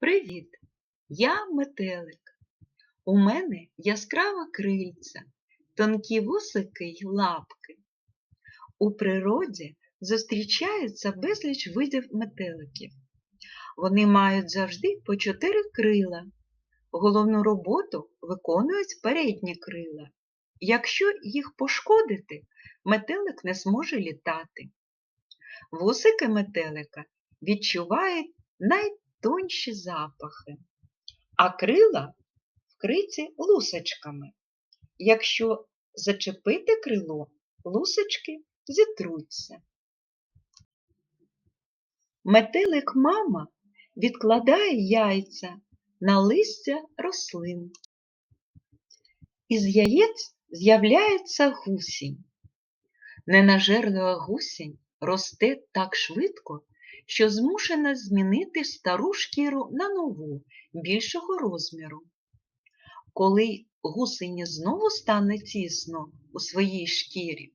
Привіт! Я метелик. У мене яскраве крильця, тонкі вусики й лапки. У природі зустрічаються безліч видів метеликів. Вони мають завжди по чотири крила. Головну роботу виконують передні крила. Якщо їх пошкодити, метелик не зможе літати. Вусики метелика відчувають найтонші запахи, а крила вкриті лусочками. Якщо зачепити крило, лусочки зітруться. Метелик мама відкладає яйця на листя рослин. Із яєць з'являється гусінь. Ненажерлива гусінь росте так швидко, що змушена змінити стару шкіру на нову, більшого розміру. Коли гусені знову стане тісно у своїй шкірі,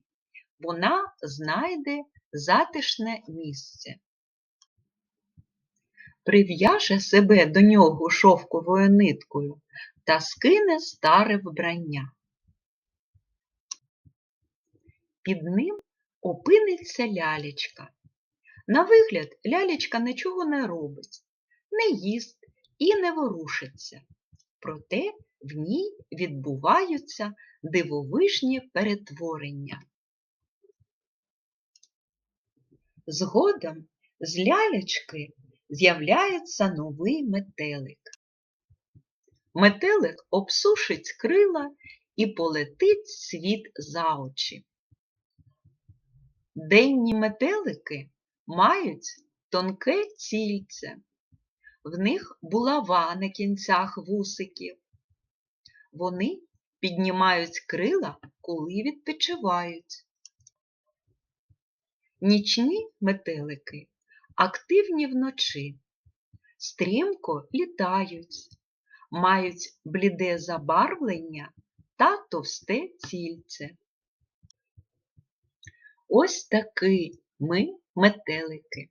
вона знайде затишне місце. Прив'яже себе до нього шовковою ниткою та скине старе вбрання. Під ним опиниться лялечка. На вигляд лялечка нічого не робить, не їсть і не ворушиться. Проте в ній відбуваються дивовижні перетворення. Згодом з лялечки з'являється новий метелик. Метелик обсушить крила і полетить світ за очі. Денні метелики мають тонке тільце, в них булава на кінцях вусиків. Вони піднімають крила, коли відпочивають. Нічні метелики активні вночі, стрімко літають, мають бліде забарвлення та товсте тільце. Ось таки ми метелики.